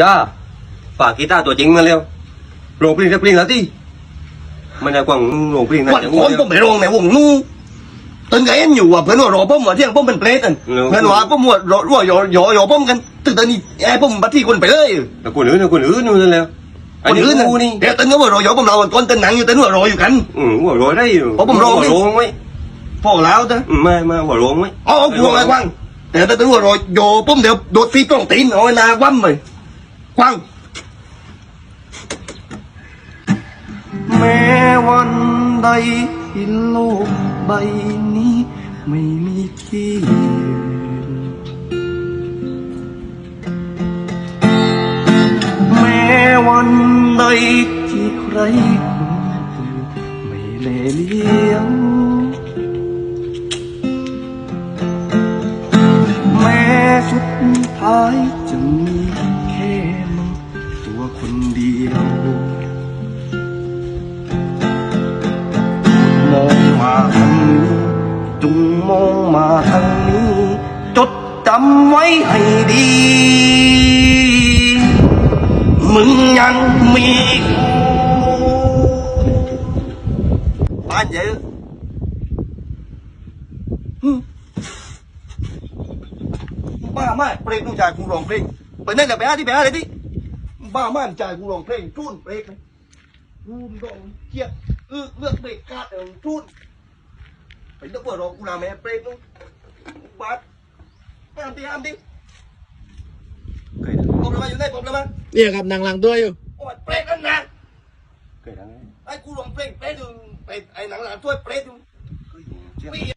จ้าฝากกีตาร์ตัวจริงมาเร็วโรงปลิ้งจะปลิ้งแล้วที่มันจะกว่างโรงปลิ้งนะวันจะก่อนผมไปโรงในวงนู้ตอนไงเอ็นอยู่อะเพื่อนว่ารอผมว่าเที่ยงผมเป็นเปรตกันเพื่อนว่าผมว่ารอรอรอรอรอผมกันตึกตอนนี้ไอ้ผมบัตที่คนไปเลยแต่คนอื่นนะคนอื่นนู่นแล้วคนอื่นกูนี่เดี๋ยวตอนนี้ว่ารอรอผมเราต้นต้นหนังอยู่ตอนนี้ว่ารออยู่กัน อืมหัวโรยได้อยู่เพราะผมโรยหัวโรงไว้พอแล้วจ้ะอืมไม่ไม่หัวโรงไว้ อ๋อกลัวไงกว้างแต่ตอนนี้ว่ารอโยผมเดี๋ยวโดดฟีกล้องตีนเอาไว้นาคว่ำเลยก ว้างแม้วันใดที่โลกใบนี้ ไม่มีที่ยนแม้วันใดที่ใคร จงมองมาทางนี้ จดจำไว้ให้ดี มึงยังมีบ้านเยอะบ้ามากเปรตต้องจ่ายกูร้องเพลงไปนั่นแหละไปหาที่ไปหาอะไรที่บ้ามากจ่ายกูร้องเพลงจุนเปรตเลยกูมดองเกียดเออเลือกเบรกกาดเออทุน ไปเลือกว่ารอกูนาแม่เปรตนู้นบาดห้ามดิห้ามดิเคยดังผมเลยม